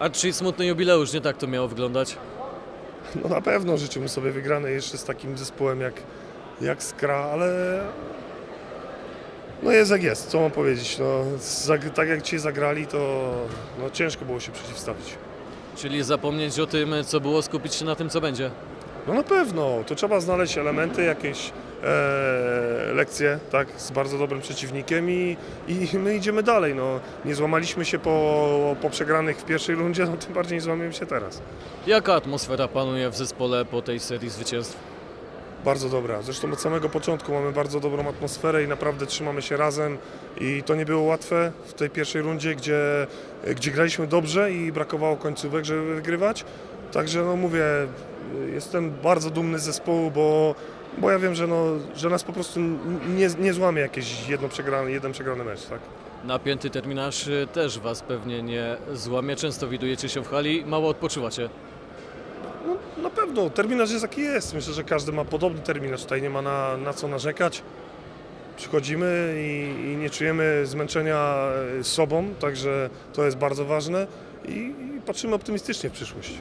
A czy smutny jubileusz, nie tak to miało wyglądać? No na pewno życzymy sobie wygranej jeszcze z takim zespołem jak, jak Skra, ale no jest jak jest, co mam powiedzieć. No, zag- tak jak ci zagrali, to no, ciężko było się przeciwstawić. Czyli zapomnieć o tym, co było, skupić się na tym, co będzie. No na pewno, to trzeba znaleźć elementy, jakieś e, lekcje, tak, z bardzo dobrym przeciwnikiem i, i my idziemy dalej. No, nie złamaliśmy się po, po przegranych w pierwszej rundzie, no tym bardziej nie złamiemy się teraz. Jaka atmosfera panuje w zespole po tej serii zwycięstw? Bardzo dobra. Zresztą od samego początku mamy bardzo dobrą atmosferę i naprawdę trzymamy się razem. I to nie było łatwe w tej pierwszej rundzie, gdzie, gdzie graliśmy dobrze i brakowało końcówek, żeby wygrywać. Także no mówię, jestem bardzo dumny z zespołu, bo, bo ja wiem, że, no, że nas po prostu nie, nie złamie jakiś jedno przegrany, jeden przegrany mecz. Tak? Napięty terminarz y, też Was pewnie nie złamie. Często widujecie się w hali, mało odpoczywacie. No, na pewno, terminarz jest jaki jest. Myślę, że każdy ma podobny terminarz. Tutaj nie ma na, na co narzekać. Przychodzimy i, i nie czujemy zmęczenia e, sobą, także to jest bardzo ważne i, i patrzymy optymistycznie w przyszłość.